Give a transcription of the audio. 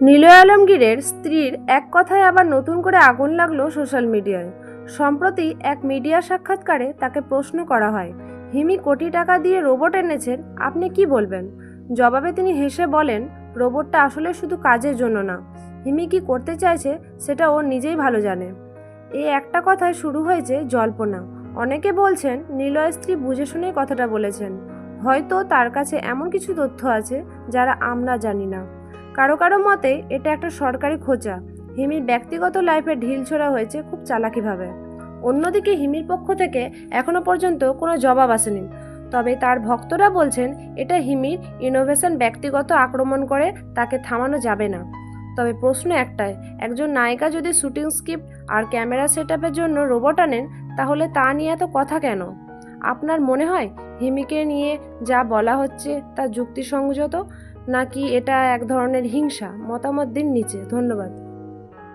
নিলয় আলমগীরের স্ত্রীর এক কথায় আবার নতুন করে আগুন লাগল সোশ্যাল মিডিয়ায়। সম্প্রতি এক মিডিয়া সাক্ষাৎকারে তাকে প্রশ্ন করা হয়, হিমি কোটি টাকা দিয়ে রোবট এনেছেন, আপনি কি বলবেন? জবাবে তিনি হেসে বলেন, রোবটটা আসলে শুধু কাজের জন্য না, হিমি কি করতে চাইছে সেটা ও নিজেই ভালো জানে। এই একটা কথায় শুরু হয়েছে জল্পনা। অনেকে বলছেন নিলয় স্ত্রী বুঝে শুনেই কথাটা বলেছেন। হয়তো তার কাছে এমন কিছু তথ্য আছে যারা আমরা জানি না। কারও কারও মতে, এটা একটা সরকারি খোঁচা। হিমির ব্যক্তিগত লাইফে ঢিল ছোড়া হয়েছে খুব চালাকিভাবে। অন্যদিকে হিমির পক্ষ থেকে এখনও পর্যন্ত কোনো জবাব আসেনি। তবে তার ভক্তরা বলছেন, এটা হিমির ইনোভেশন ব্যক্তিগত আক্রমণ করে তাকে থামানো যাবে না। তবে প্রশ্ন একটাই, একজন নায়িকা যদি শুটিং স্ক্রিপ্ট আর ক্যামেরা সেট জন্য রোবট আনেন, তাহলে তা নিয়ে এত কথা কেন? আপনার মনে হয় হিমিকে নিয়ে যা বলা হচ্ছে তা যুক্তিসংযত? নাকি এটা এক ধরনের হিংসা মতামত দিন নিচে। ধন্যবাদ।